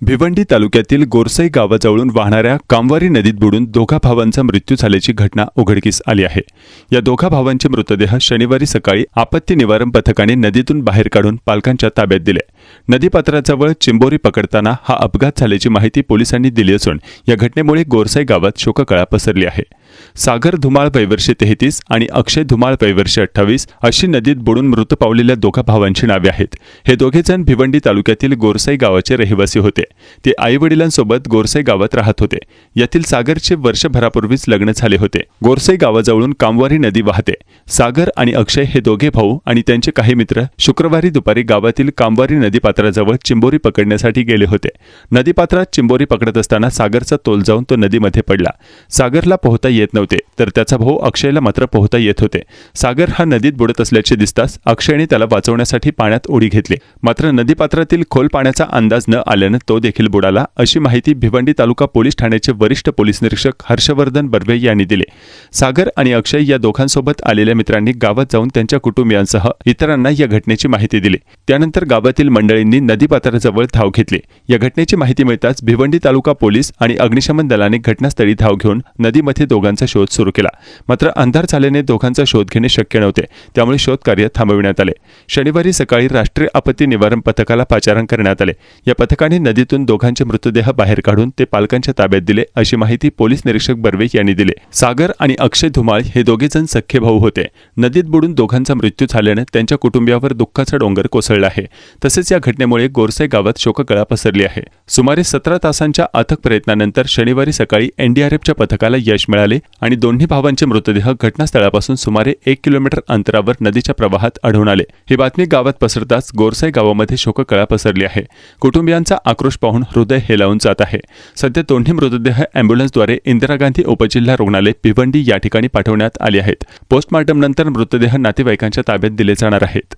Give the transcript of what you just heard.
भिवंडी तालुक्यातील गोरसई गावाजवळून वाहणाऱ्या कामवारी नदीत बुडून दोघा भावांचा मृत्यू झाल्याची घटना उघडकीस आली आहे. या दोघा भावांचे मृतदेह शनिवारी सकाळी आपत्ती निवारण पथकाने नदीतून बाहेर काढून पालकांच्या ताब्यात दिले. नदीपात्राजवळ चिंबोरी पकडताना हा अपघात झाल्याची माहिती पोलिसांनी दिली असून या घटनेमुळे गोरसाई गावात शोककळा पसरली आहे. सागर धुमाळ वैवर्षे तेहतीस आणि अक्षय धुमाळ वैवर्षे अठ्ठावीस अशी नदीत बुडून मृत पावलेल्या दोघा भावांची नावे आहेत. हे दोघेजण भिवंडी तालुक्यातील गोरसाई गावाचे रहिवासी होते. ते आईवडिलांसोबत गोरसाई गावात राहत होते. यातील सागरचे वर्षभरापूर्वीच लग्न झाले होते. गोरसाई गावाजवळून कामवारी नदी वाहते. सागर आणि अक्षय हे दोघे भाऊ आणि त्यांचे काही मित्र शुक्रवारी दुपारी गावातील कामवारी नदी नदीपात्राजवळ चिंबोरी पकडण्यासाठी गेले होते. नदीपात्रात चिंबोरी पकडत असताना सागरचा तोल जाऊन तो नदीमध्ये पडला. सागरला पोहता येत नव्हते तर त्याचा भाऊ अक्षयला मात्र पोहता येत होते. सागर हा नदीत बुडत असल्याचे दिसताच अक्षयने त्याला वाचवण्यासाठी पाण्यात उडी घेतली. मात्र नदीपात्रातील खोल पाण्याचा अंदाज न आल्यानं तो देखील बुडाला अशी माहिती भिवंडी तालुका पोलीस ठाण्याचे वरिष्ठ पोलीस निरीक्षक हर्षवर्धन बर्वे यांनी दिले. सागर आणि अक्षय या दोघांसोबत आलेल्या मित्रांनी गावात जाऊन त्यांच्या कुटुंबियांसह इतरांना या घटनेची माहिती दिली. त्यानंतर गावातील मंडळींनी नदीपात्राजवळ धाव घेतली. या घटनेची माहिती मिळताच भिवंडी तालुका पोलीस आणि अग्निशमन दलाने घटनास्थळी धाव घेऊन नदीमध्ये दोघांचा शोध सुरू केला. मात्र अंधार झाल्याने दोघांचा शोध घेणे शक्य नव्हते. त्यामुळे शोधकार्य थांबविण्यात आले. शनिवारी सकाळी राष्ट्रीय आपत्ती निवारण पथकाला पाचारण करण्यात आले. या पथकाने नदीतून दोघांचे मृतदेह बाहेर काढून ते पालकांच्या ताब्यात दिले अशी माहिती पोलीस निरीक्षक बर्वे यांनी दिली. सागर आणि अक्षय धुमाळ हे दोघेजण सख्खे भाऊ होते. नदीत बुडून दोघांचा मृत्यू झाल्याने त्यांच्या कुटुंबियावर दुःखाचा डोंगर कोसळला आहे. तसेच या घटनेमुळे गोरसाई गावात शोककळा पसरली आहे. सुमारे सतरा तासांच्या अथक प्रयत्नानंतर शनिवारी सकाळी एनडीआरएफच्या पथकाला यश मिळाले आणि दोन्ही भावांचे मृतदेह घटनास्थळापासून सुमारे एक किलोमीटर अंतरावर नदीच्या प्रवाहात आढळून आले. ही बातमी गावात पसरताच गोरसाई गावामध्ये शोककळा पसरली आहे. कुटुंबियांचा आक्रोश पाहून हृदय हेलावून जात आहे. सध्या दोन्ही मृतदेह अँब्युलन्सद्वारे इंदिरा गांधी उपजिल्हा रुग्णालय भिवंडी या ठिकाणी पाठवण्यात आले आहेत. पोस्टमॉर्टम नंतर मृतदेह नातेवाईकांच्या ताब्यात दिले जाणार आहेत.